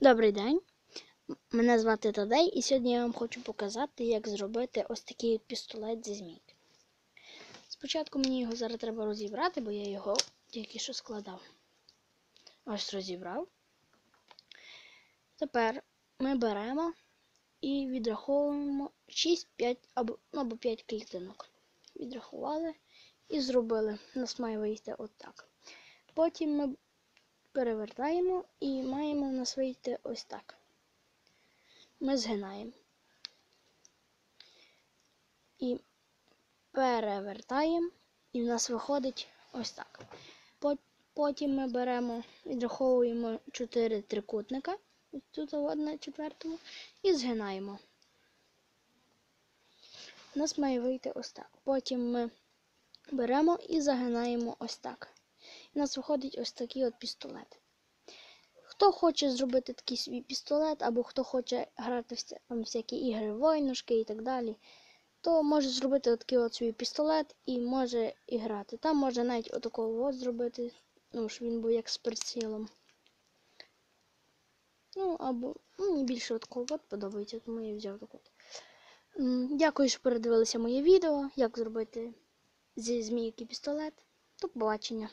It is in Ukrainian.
Добрий день. Мене звати Тадей, і сьогодні я вам хочу показати, як зробити ось такий пістолет зі змійки. Спочатку мені його зараз треба розібрати, бо я його тільки що складав. Ось розібрав. Тепер ми беремо і відраховуємо 6, 5 або, ну, або 5 клітинок. Відрахували і зробили. У нас має вийти отак. Потім ми перевертаємо і маємо у нас вийти ось так. Ми згинаємо. І перевертаємо, і в нас виходить ось так. Потім ми беремо, відраховуємо 4 трикутника, тут на четвертому, і згинаємо. У нас має вийти ось так. Потім ми беремо і загинаємо ось так. У нас виходить ось такий от пістолет. Хто хоче зробити такий свій пістолет, або хто хоче грати в там, всякі ігри, войнушки і так далі, то може зробити такий от свій пістолет і може і грати. Там може навіть отакого от зробити, ну, щоб він був як з прицілом. Ну, або ну, мені більше отакого от подобається, тому я взяв таку. от. Дякую, що передивилися моє відео, як зробити зі змійки пістолет. До побачення.